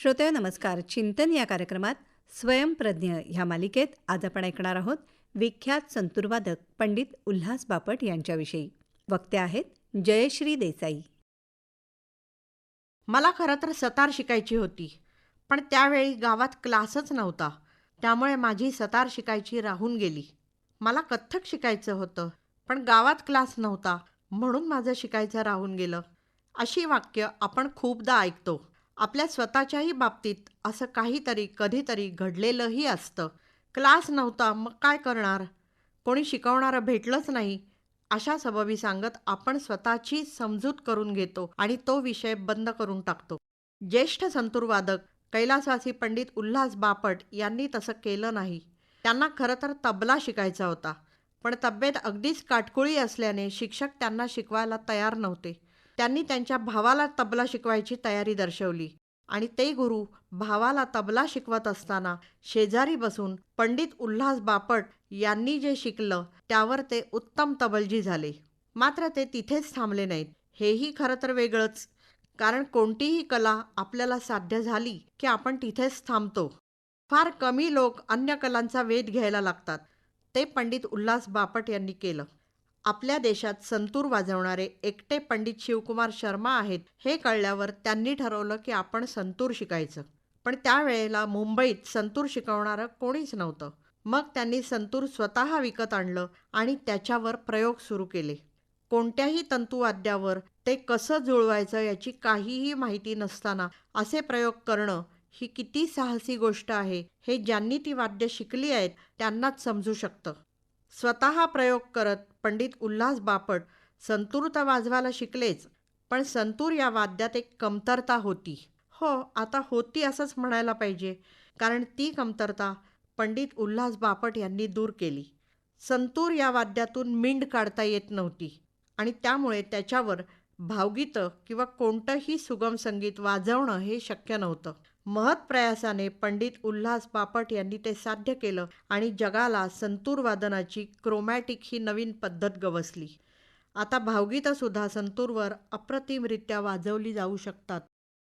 श्रोते नमस्कार. चिंतन या कार्यक्रमात स्वयंप्रज्ञ ह्या मालिकेत आज आपण ऐकणार आहोत विख्यात संतुरवादक पंडित उल्हास बापट यांच्याविषयी. वक्ते आहेत जयश्री देसाई. मला खरं तर सतार शिकायची होती पण त्यावेळी गावात क्लासच नव्हता. त्यामुळे माझी सतार शिकायची राहून गेली. मला कथ्थक शिकायचं होतं पण गावात क्लास नव्हता म्हणून माझं शिकायचं राहून गेलं. अशी वाक्य आपण खूपदा ऐकतो. आपल्या स्वतःच्याही बाबतीत असं काहीतरी कधीतरी घडलेलंही असतं. क्लास नव्हता मग काय करणार? कोणी शिकवणारं भेटलंच नाही. अशा सबबी सांगत आपण स्वतःची समजूत करून घेतो आणि तो विषय बंद करून टाकतो. ज्येष्ठ संतूरवादक कैलासवासी पंडित उल्हास बापट यांनी तसं केलं नाही. त्यांना खरं तर तबला शिकायचा होता पण तब्येत अगदीच काटकुळी असल्याने शिक्षक त्यांना शिकवायला तयार नव्हते. त्यांनी त्यांच्या भावाला तबला शिकवायची तयारी दर्शवली. आणि ते गुरु भावाला तबला शिकवत असताना शेजारी बसून पंडित उल्हास बापट यांनी जे शिकलं त्यावर ते उत्तम तबलजी झाले. मात्र ते तिथेच थांबले नाहीत. हेही खरं तर वेगळंच. कारण कोणतीही कला आपल्याला साध्य झाली की आपण तिथेच थांबतो. फार कमी लोक अन्य कलांचा वेध घ्यायला लागतात. ते पंडित उल्हास बापट यांनी केलं. आपल्या देशात संतूर वाजवणारे एकटे पंडित शिवकुमार शर्मा आहेत हे कळल्यावर त्यांनी ठरवलं की आपण संतूर शिकायचं. पण त्यावेळेला मुंबईत संतूर शिकवणारं कोणीच नव्हतं. मग त्यांनी संतूर स्वतः विकत आणलं आणि त्याच्यावर प्रयोग सुरू केले. कोणत्याही तंतुवाद्यावर ते कसं जुळवायचं याची काहीही माहिती नसताना असे प्रयोग करणं ही किती साहसी गोष्ट आहे हे ज्यांनी ती वाद्य शिकली आहेत त्यांनाच समजू शकतं. स्वतः प्रयोग करत पंडित उल्हास बापट संतूर तर वाजवायला शिकलेच पण संतूर या वाद्यात एक कमतरता होती. हो आता होती असंच म्हणायला पाहिजे कारण ती कमतरता पंडित उल्हास बापट यांनी दूर केली. संतूर या वाद्यातून मिंड काढता येत नव्हती आणि त्यामुळे त्याच्यावर भावगीतं किंवा कोणतंही सुगम संगीत वाजवणं हे शक्य नव्हतं. महत् प्रयासाने पंडित उल्हास बापट यांनी ते साध्य केलं आणि जगाला संतूर वादनाची क्रोमॅटिक ही नवीन पद्धत गवसली. आता भावगीतंसुद्धा संतूरवर अप्रतिमरित्या वाजवली जाऊ शकतात.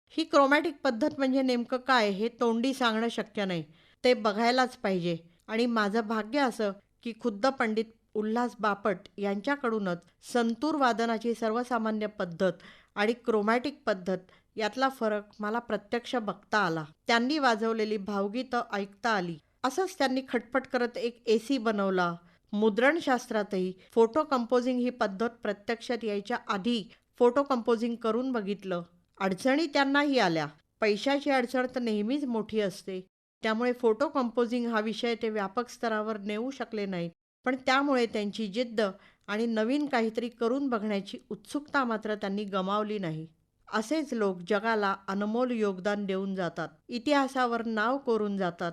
ही क्रोमॅटिक पद्धत म्हणजे नेमकं काय हे तोंडी सांगणं शक्य नाही. ते बघायलाच पाहिजे. आणि माझं भाग्य असं की खुद्द पंडित उल्हास बापट यांच्याकडूनच संतूर वादनाची सर्वसामान्य पद्धत आणि क्रोमॅटिक पद्धत यातला फरक मला प्रत्यक्ष बघता आला. त्यांनी वाजवलेली भावगीतं ऐकता आली. असंच त्यांनी खटपट करत एक एसी बनवला. मुद्रणशास्त्रातही फोटो कंपोजिंग ही पद्धत प्रत्यक्षात यायच्या आधी फोटो कंपोजिंग करून बघितलं. अडचणी त्यांनाही आल्या. पैशाची अडचण तर नेहमीच मोठी असते. त्यामुळे फोटो कंपोजिंग हा विषय ते व्यापक स्तरावर नेऊ शकले नाहीत. पण त्यामुळे त्यांची जिद्द आणि नवीन काहीतरी करून बघण्याची उत्सुकता मात्र त्यांनी गमावली नाही. असेच लोक जगाला अनमोल योगदान देऊन जातात. इतिहासावर नाव कोरून जातात.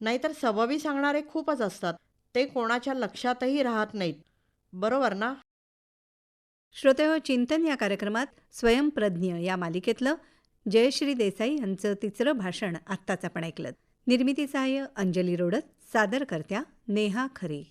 नाहीतर सबबी सांगणारे खूपच असतात. ते कोणाच्या लक्षातही राहत नाहीत. बरोबर ना? श्रोते हो, चिंतन या कार्यक्रमात स्वयंप्रज्ञ या मालिकेतलं जयश्री देसाई यांचं तिसरं भाषण आत्ताच आपण ऐकलं निर्मिती सहाय्य अंजली रोडत सादरकर्त्या नेहा खरी.